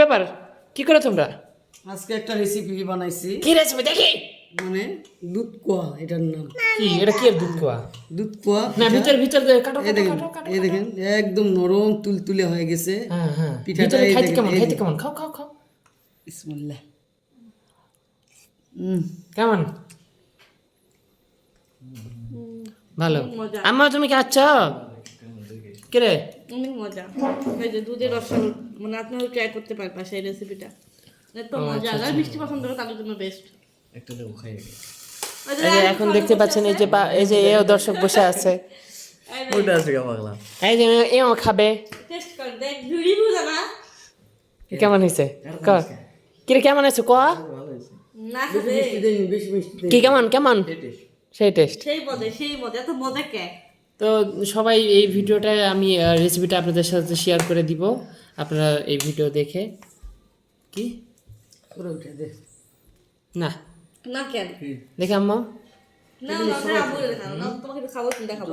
ব্যাপার? কি করে তোমরা? আজকে একটা রেসিপি বানাইছি। কি রেসিপি দেখি। মানে দুধ কোয়া এটার নাম। কি? এটা কি এর দুধ কোয়া? দুধ কোয়া না ভিতর ভিতর দিয়ে কাটো এই কাটো দেখেন কাটো কাটো এই দেখেন একদম নরম তুলতুলে হয়ে গেছে। হ্যাঁ হ্যাঁ। পিঠাটা এই খাইতে দেখেন, কেমন? খাইতে কেমন? খাও খাও খাও। বিসমিল্লাহ। হুম কেমন? ভালো। আম্মা তুমি কি আচ্ছ অনেক মজা। এই যে দুধের রসা মানে আপনারা ট্রাই করতে পারবেন সেই রেসিপিটা এত মজা। আর মিষ্টি পছন্দ করে তাদের জন্য বেস্ট একটা দেবো খাই আগে। এই যে এখন দেখতে পাচ্ছেন এই যে বা- এই যে এও দর্শক বসে আছে। ওইটা আছে পাগলা। এই যে এও খাবে। টেস্ট কর দেখ ঝুড়ি বুঝা না। কেমন হয়েছে? ক কি রে কেমন আছে ক? না বেশি মিষ্টি কি কেমন কেমন? সেই টেস্ট সেই মজা সেই মজা। এত মজা কে? তো সবাই এই ভিডিওটা আমি রেসিপিটা আপনাদের সাথে শেয়ার করে দিব। আপনারা এই ভিডিও দেখে। কি? পুরো উঠে দে। না। না কেন? দেখে আম্মা। না না তোমাকে খাব তুমি দেখাবো